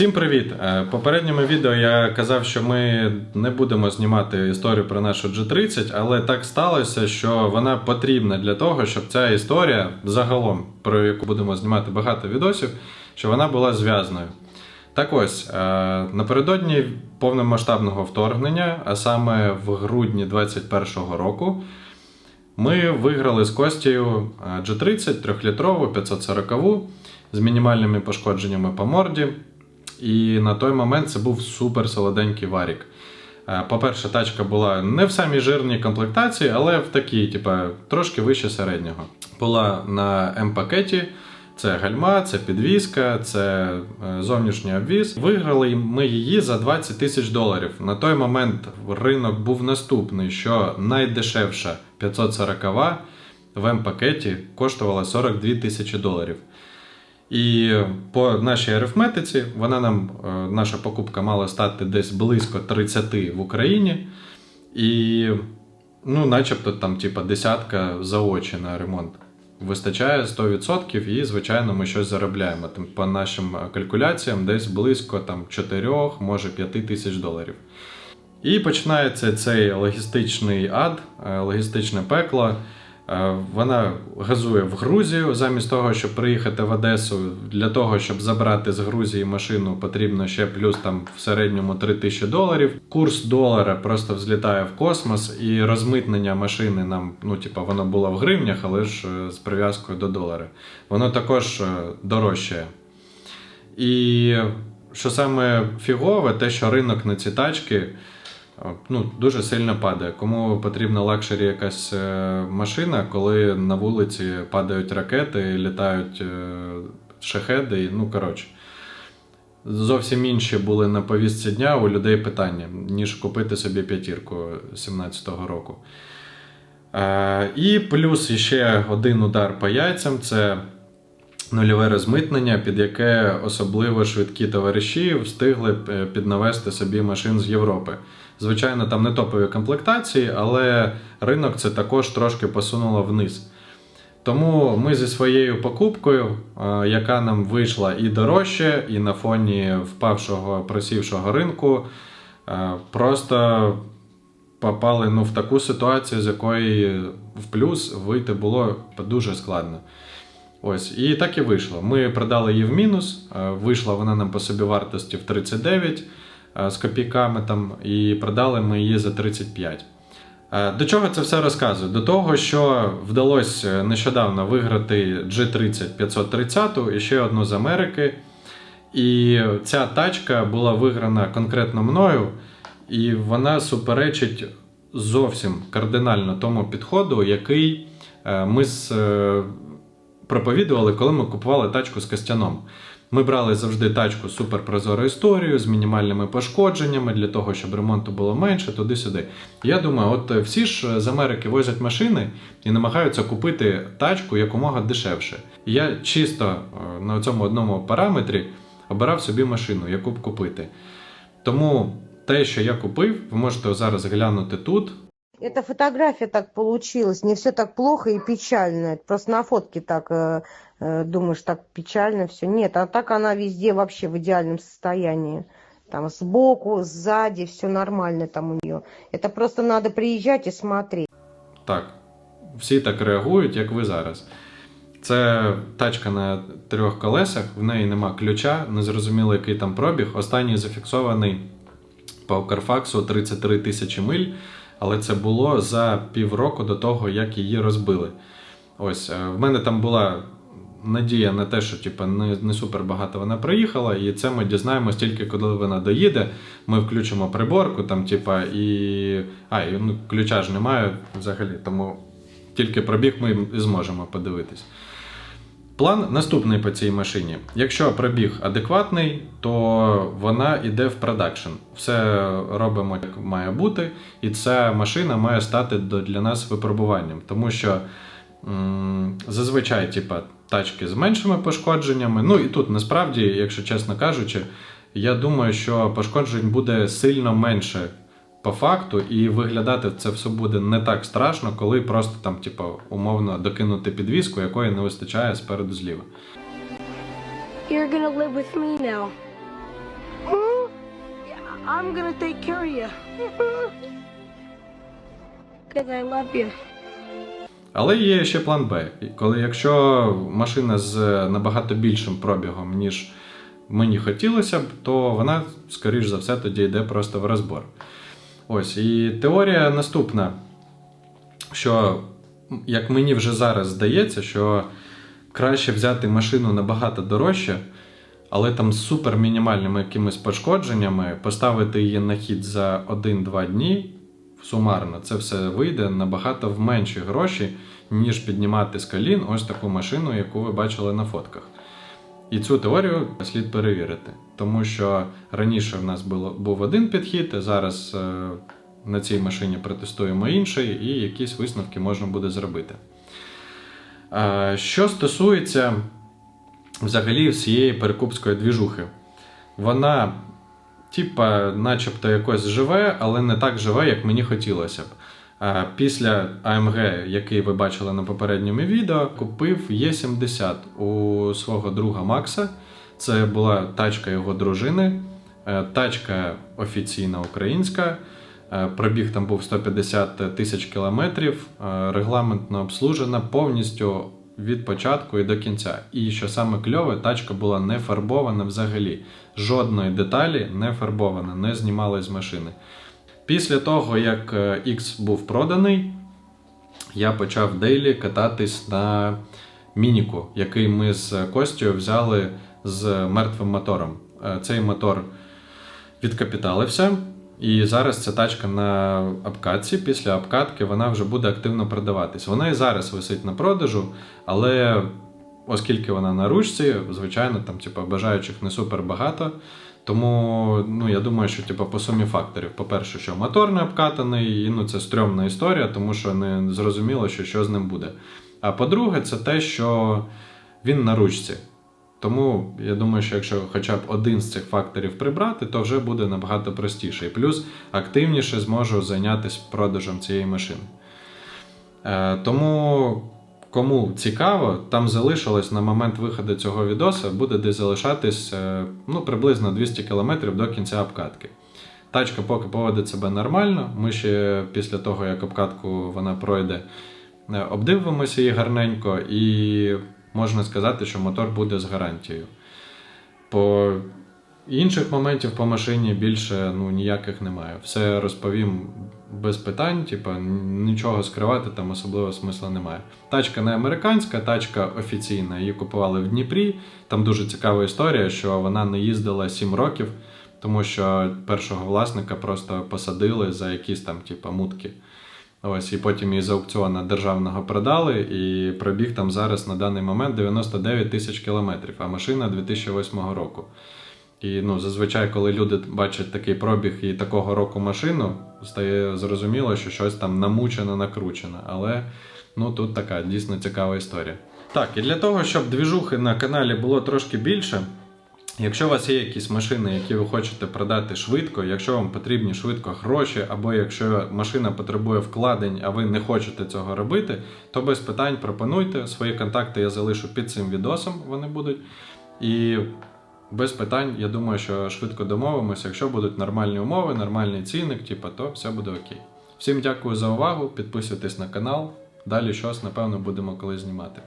Всім привіт! Е, В попередньому відео я казав, що ми не будемо знімати історію про нашу G30, але так сталося, що вона потрібна для того, щоб ця історія загалом, про яку будемо знімати багато відосів, щоб вона була зв'язною. Так ось, е, напередодні повномасштабного вторгнення, а саме в грудні 2021 року, ми виграли з Костєю е, G30 трьохлітрову 540 з мінімальними пошкодженнями по морді. І на той момент це був супер солоденький варік. Е, По-перше, тачка була не в самій жирній комплектації, але в такій, типа, трошки вище середнього. Була на М-пакеті. Це гальма, це підвізка, це е, зовнішній обвіз. Виграли ми її за 20 тисяч доларів. На той момент ринок був наступний, що найдешевша 540 в М-пакеті коштувала 42 тисячі доларів. І по нашій арифметиці вона нам, е, наша покупка мала стати десь близько 30 в Україні. І, ну, начебто, там, типа, десятка за очі на ремонт. Вистачає 100% і, звичайно, ми щось заробляємо. Там, по нашим калькуляціям, десь близько там, 4, може 5 тисяч доларів. І починається цей логістичний ад, е, логістичне пекло. Е, Вона газує в Грузію замість того, щоб приїхати в Одесу. Для того, щоб забрати з Грузії машину, потрібно ще плюс там в середньому 3 тисячі доларів. Курс долара просто взлітає в космос, і розмитнення машини нам, ну типа, воно було в гривнях, але ж е, з прив'язкою до долара. Воно також е, дорожчає. І що саме фігове, те, що ринок на ці тачки ну, дуже сильно падає. Кому потрібна лакшері якась е, машина, коли на вулиці падають ракети, літають е, шахеди, ну коротше. Зовсім інші були на повістці дня у людей питання, ніж купити собі п'ятірку 17-го року. Е, і плюс ще один удар по яйцям це нульове розмитнення, під яке особливо швидкі товариші встигли е, піднавести собі машин з Європи. Звичайно, там не топові комплектації, але ринок це також трошки посунуло вниз. Тому ми зі своєю покупкою, е, яка нам вийшла і дорожче, і на фоні впавшого просівшого ринку, е, просто попали ну, в таку ситуацію, з якої в плюс вийти було дуже складно. Ось, і так і вийшло. Ми продали її в мінус. е, Вийшла вона нам по собі вартості в 39 е, з копійками там, і продали ми її за 35. Е, До чого це все розказую? До того, що вдалося нещодавно виграти G30 530 і ще одну з Америки. І ця тачка була виграна конкретно мною, і вона суперечить зовсім кардинально тому підходу, який ми з, проповідували, коли ми купували тачку з Костяном. Ми брали завжди тачку з суперпрозорою історією, з мінімальними пошкодженнями для того, щоб ремонту було менше, туди-сюди. Я думаю, от е, всі ж з Америки возять машини і намагаються купити тачку якомога дешевше. Я чисто е, на цьому одному параметрі обирав собі машину, яку б купити. Тому те, що я купив, ви можете зараз глянути тут. Эта фотография так получилась, не все так плохо и печально. Просто на фотке так э, э, думаешь, так печально все. Нет, а так она везде вообще в идеальном состоянии. Там сбоку, сзади, все нормально там у нее. Это просто надо приезжать и смотреть. Так, всі так реагують, як ви зараз. Це тачка на трьох колесах, в неї нема ключа, не зрозуміло, який там пробіг. Останній зафіксований по Карфаксу 33 тисячі миль, але це було за півроку до того, як її розбили. Ось, е, в мене там була надія на те, що типу, не, не супер багато вона проїхала, і це ми дізнаємось тільки коли вона доїде. Ми включимо приборку, там, типа, і. А, і ну, ключа ж немає взагалі, тому тільки пробіг ми і зможемо подивитись. План наступний по цій машині. Якщо пробіг адекватний, то вона йде в продакшн. Все робимо як має бути, і ця машина має стати для нас випробуванням. Тому що м, зазвичай, типа, тачки з меншими пошкодженнями. Ну і тут насправді, якщо чесно кажучи, я думаю, що пошкоджень буде сильно менше по факту, і виглядати це все буде не так страшно, коли просто там, типу, умовно докинути підвіску, якої не вистачає спереду зліва. You're gonna live with me now. I'm gonna take care of you. Cause I love you. Але є ще план Б. Коли якщо машина з набагато більшим пробігом, ніж мені хотілося б, то вона, скоріш за все, тоді йде просто в розбор. Ось, і теорія наступна, що, як мені вже зараз здається, що краще взяти машину набагато дорожче, але там з супер мінімальними якимись пошкодженнями, поставити її на хід за 1-2 дні. Сумарно, це все вийде набагато в менші гроші, ніж піднімати з колін ось таку машину, яку ви бачили на фотках. І цю теорію слід перевірити, тому що раніше в нас було, був один підхід, а зараз е, на цій машині протестуємо інший, і якісь висновки можна буде зробити. Е, що стосується взагалі всієї перекупської двіжухи, вона, типа, начебто якось живе, але не так живе, як мені хотілося б. Е, Після AMG, який ви бачили на попередньому відео, купив Е70 у свого друга Макса. Це була тачка його дружини, е, тачка офіційна українська. Е, Пробіг там був 150 тисяч кілометрів, е, регламентно обслужена повністю від початку і до кінця. І що саме кльове, тачка була не фарбована взагалі. Жодної деталі не фарбована, не знімали з машини. Після того, як X був проданий, я почав дейлі кататись на мініку, який ми з Костю взяли з мертвим мотором. Е, Цей мотор відкапіталився, і зараз ця тачка на обкатці. Після обкатки вона вже буде активно продаватись. Вона і зараз висить на продажу, але оскільки вона на ручці, звичайно, там, типу, бажаючих не супер багато. Тому ну, я думаю, що типу, по сумі факторів. По-перше, що мотор не обкатаний, і ну, це стрьомна історія, тому що не зрозуміло, що, що з ним буде. А по-друге, це те, що він на ручці. Тому я думаю, що якщо хоча б один з цих факторів прибрати, то вже буде набагато простіше. І плюс активніше зможу зайнятися продажем цієї машини. Е, тому, кому цікаво, там залишилось на момент виходу цього відоса, буде десь залишатись е, ну, приблизно 200 км до кінця обкатки. Тачка поки поводить себе нормально. Ми ще після того, як обкатку вона пройде, е, обдивимося її гарненько, і можна сказати, що мотор буде з гарантією. По інших моментів по машині більше ну, ніяких немає. Все розповім без питань, типу, нічого скривати там особливо смисла немає. Тачка не американська, тачка офіційна. Її купували в Дніпрі. Там дуже цікава історія, що вона не їздила 7 років, тому що першого власника просто посадили за якісь там, типу, мутки. Ось, і потім її з аукціону державного продали, і пробіг там зараз на даний момент 99 тисяч кілометрів, а машина 2008 року. І ну, зазвичай, коли люди бачать такий пробіг і такого року машину, стає зрозуміло, що щось там намучено, накручено. Але ну, тут така дійсно цікава історія. Так, і для того, щоб двіжухи на каналі було трошки більше, Якщо у вас є якісь машини, які ви хочете продати швидко, якщо вам потрібні швидко гроші, або якщо машина потребує вкладень, а ви не хочете цього робити, то без питань пропонуйте. Свої контакти я залишу під цим відосом, вони будуть. І без питань, я думаю, що швидко домовимося. Якщо будуть нормальні умови, нормальний цінник, типу, то все буде окей. Всім дякую за увагу, підписуйтесь на канал. Далі щось, напевно, будемо колись знімати.